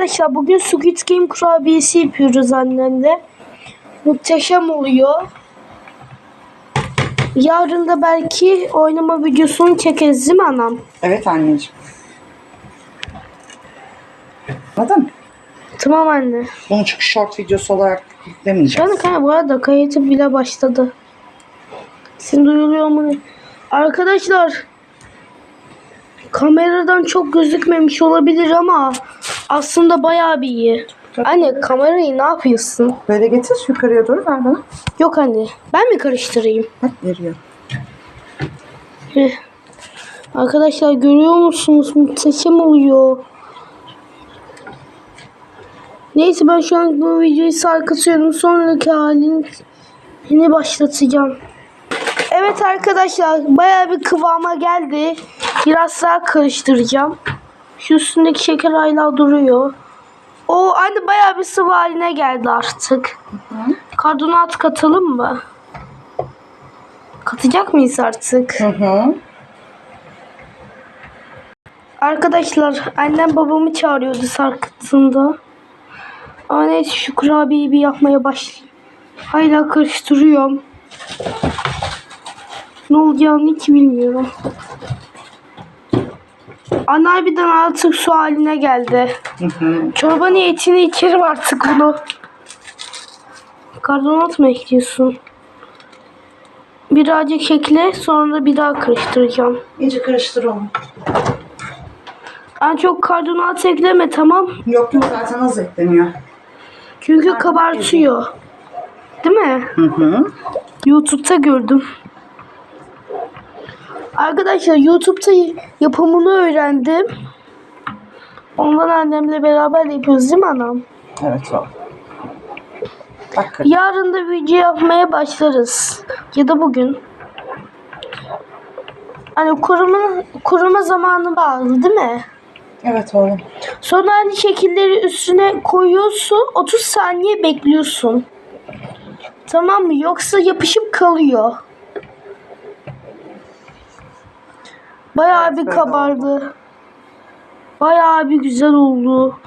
Arkadaşlar bugün Squid Game kurabiyesi yapıyoruz annemle. Muhteşem oluyor. Yarın da belki oynama videosunu çekeriz değil mi anam? Evet anneciğim. Anladın mı? Tamam anne. Bunu çünkü short videosu olarak yüklemeyeceğiz. anda kanka bu arada kayıtı bile başladı. Sizin duyuluyor mu? Arkadaşlar kameradan çok gözükmemiş olabilir ama aslında bayağı bir iyi. Anne kamerayı ne yapıyorsun? Böyle getir yukarıya doğru ver bana. Yok anne ben mi karıştırayım? Bak veriyor. Heh. Arkadaşlar görüyor musunuz? Muhteşem oluyor. Neyse ben şu an bu videoyu sarkıtıyorum. Sonraki halini başlatacağım. Evet arkadaşlar bayağı bir kıvama geldi. Biraz daha karıştıracağım. Şu üstündeki şeker hala duruyor. O anne bayağı bir sıvı haline geldi artık. Karbonat katalım mı? Katacak mıyız artık? Hı hı. Arkadaşlar annem babamı çağırıyordu sarkıtında. Ama neyse şu kurabiyeyi bir yapmaya başlayayım. Hala karıştırıyorum. Ne olacağını hiç bilmiyorum. Ana harbiden artık su haline geldi. Hı hı. Çorba niyetini içerim artık bunu. Karbonat mı ekliyorsun? Birazcık ekle sonra bir daha karıştıracağım. İyice karıştır onu. En çok karbonat ekleme tamam. Yok yok zaten az ekleniyor. Çünkü kabartıyor. Değil mi? Hı hı. YouTube'da gördüm. Arkadaşlar YouTube'da yapımını öğrendim. Ondan annemle beraber yapıyoruz değil mi anam? Evet o. Bak Yarın da video yapmaya başlarız. Ya da bugün. Hani kuruma, kuruma zamanı bağlı değil mi? Evet oğlum. Sonra aynı şekilleri üstüne koyuyorsun. 30 saniye bekliyorsun. Tamam mı? Yoksa yapışıp kalıyor. Bayağı Evet, bir kabardı. Bayağı bir güzel oldu.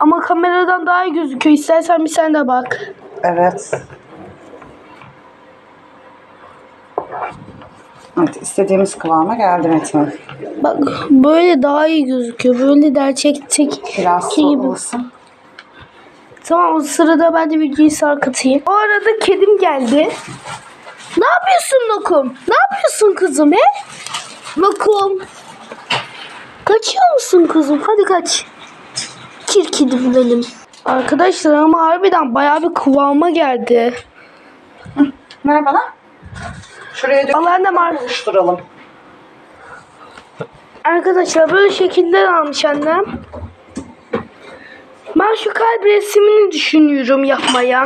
Ama kameradan daha iyi gözüküyor. İstersen bir sen de bak. Evet. Evet istediğimiz kıvama geldi Metin. Bak böyle daha iyi gözüküyor. Böyle gerçekteki Biraz Ki gibi. soğumasın. Tamam o sırada ben de videoyu sarkıtayım. O arada kedim geldi. Ne yapıyorsun Lokum? Ne yapıyorsun kızım he? Lokum. Kaçıyor musun kızım? Hadi kaç. Kirkidi benim. Arkadaşlar ama harbiden bayağı bir kıvama geldi. Ver bana. Şuraya dök. Annem ar- Oluşturalım. Arkadaşlar böyle şekiller almış annem. Ben şu kalp resmini düşünüyorum yapmaya.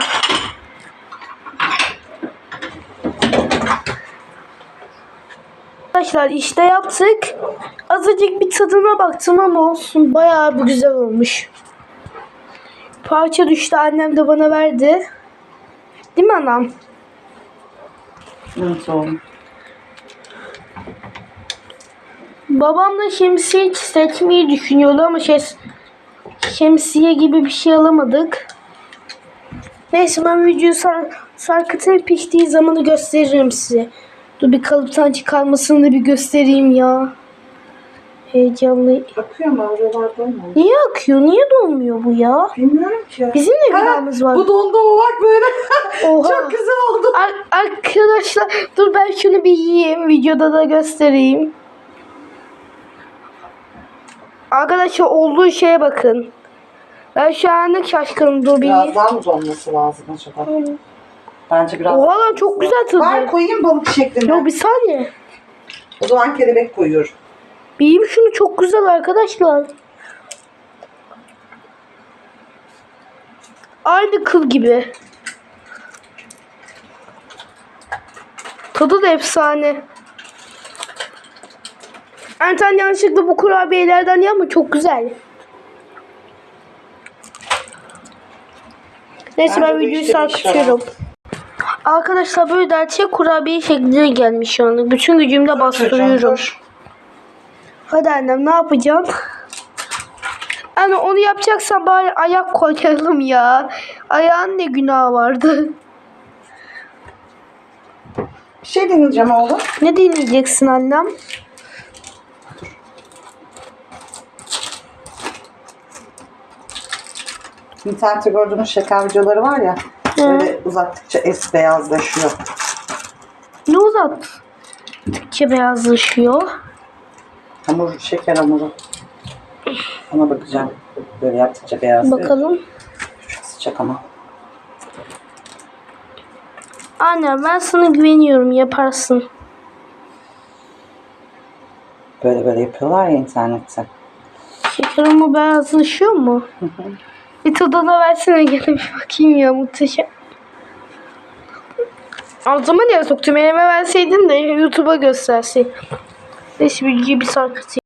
Arkadaşlar işte yaptık. Azıcık bir tadına baktım ama olsun. Bayağı bir güzel olmuş. Parça düştü annem de bana verdi. Değil mi anam? Evet oğlum. Babam da şemsiye seçmeyi düşünüyordu ama şey, şemsiye gibi bir şey alamadık. Neyse ben videoyu sar, sarkıtayım piştiği zamanı gösteririm size. Dur bir kalıptan çıkarmasını da bir göstereyim ya. Heyecanlı. Bakıyor mu? Oralar dolmuyor. Niye akıyor? Niye dolmuyor bu ya? Bilmiyorum ki. Bizim de günahımız var. Bu dondu mu bak böyle. Oha. Çok güzel oldu. Ar- arkadaşlar dur ben şunu bir yiyeyim. Videoda da göstereyim. Arkadaşlar olduğu şeye bakın. Ben şu anlık şaşkınım. Dur bir Biraz daha mı donması lazım acaba? Bence biraz Oha lan çok güzel Var tadı. koyayım balık şeklinde. Yok bir saniye. O zaman kelebek koyuyorum. Bir yiyeyim şunu çok güzel arkadaşlar. Aynı kıl gibi. Tadı da efsane. Anten yanlışlıkla bu kurabiyelerden ya ama çok güzel. Neyse ben bu videoyu var sarkıtıyorum. Arkadaşlar böyle gerçek kurabiye şekline gelmiş şu anda. Bütün gücümle bastırıyorum. Hadi annem ne yapacağım? Yani onu yapacaksan bari ayak koyalım ya. Ayağın ne günah vardı? Bir şey deneyeceğim oğlum. Ne deneyeceksin annem? İnternette gördüğümüz şeker videoları var ya. Böyle uzattıkça es beyazlaşıyor. Ne uzat? Türkçe beyazlaşıyor. Hamur, şeker hamuru. Ona bakacağım. Böyle yaptıkça beyazlıyor. Bakalım. Çok sıcak ama. Anne ben sana güveniyorum yaparsın. Böyle böyle yapıyorlar ya internette. Şeker ama beyazlaşıyor mu? bir tadına versene gene bir bakayım ya muhteşem. Ağzıma niye soktum? Elime verseydin de YouTube'a gösterseydin. Neyse bilgiyi bir sarkıtayım.